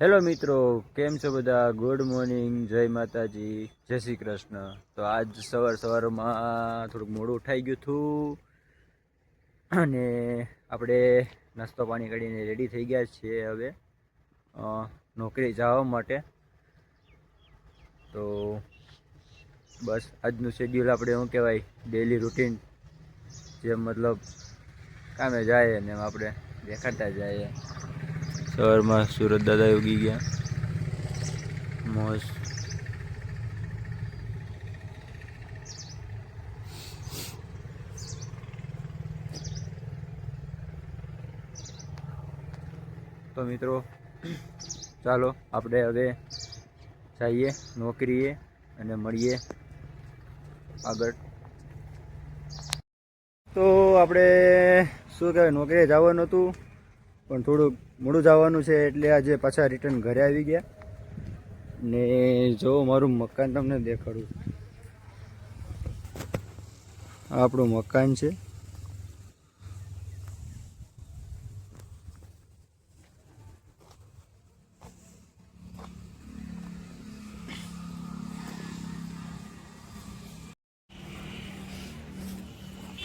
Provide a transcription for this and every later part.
Hello મિત્રો, કેમ છો બધા? ગુડ મોર્નિંગ જય માતાજી, જય શ્રી કૃષ્ણ. તો આજ સવાર સવારમાં થોડુંક મોડું ઉઠાઈ ગયું હતું અને આપણે નાસ્તો પાણી કરીને રેડી થઈ ગયા છીએ હવે. નોકરી જવા માટે. તો બસ, આજનું શેડ્યુલ આપણે શું કહેવાય? ડેલી રૂટીન જેમ મતલબ કામે જાય ને એમ આપણે દેખાડતા જઈએ. સવારમાં સુરત દાદા ઉગી ગયા. મોજ. તો મિત્રો, ચાલો આપણે હવે જઈએ, નોકરીએ અને મળીએ આગળ. તો આપણે શું કહેવાય, નોકરીએ જવાનું હતું. પણ થોડુંક મોડું જવાનું છે એટલે આજે પાછા રિટર્ન ઘરે આવી ગયા. ને જો મારું મકાન તમને દેખાડું. આપણું મકાન છે.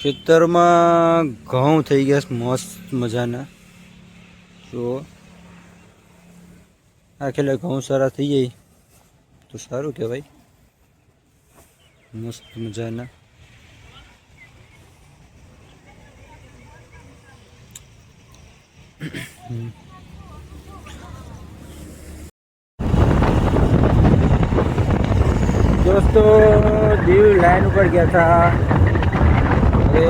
ખેતરમાં ઘઉં થઈ ગયા મસ્ત મજાના. તો આ ખેલે ઘઉં સારા થઈ જાય. તો સારું કહેવાય. મસ્ત મજાના. દોસ્તો, દીવ લાઈન ઉપર ગયા હતા. હવે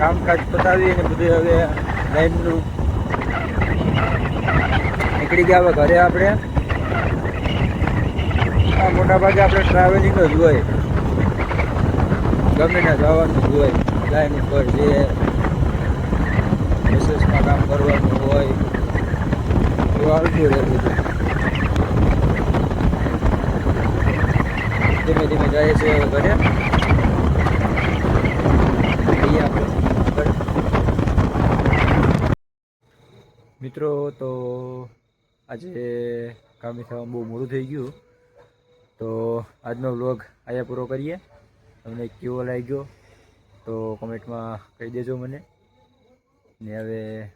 કામકાજ પતાવી અને બધું હવે લાઈનનું નીકળી ગયા હવે ઘરે આપણે. આ મોટા ભાગે આપણે ટ્રાવેલિંગ જ હોય. ગમે ને જવાનું જ હોય લાઈન ઉપર જે બસીસમાં કામ કરવાનું હોય. એવું આવતું રહે બધું. ધીમે ધીમે જાય છે ઘરે જઈએ આપણે આગળ. મિત્રો, તો આજે કામે થવામાં બહુ મોડું થઈ ગયું. તો આજનો વ્લોગ આયા પૂરો કરીએ. તમને કેવો લાગ્યો તો કોમેન્ટમાં કહી દેજો મને. ને હવે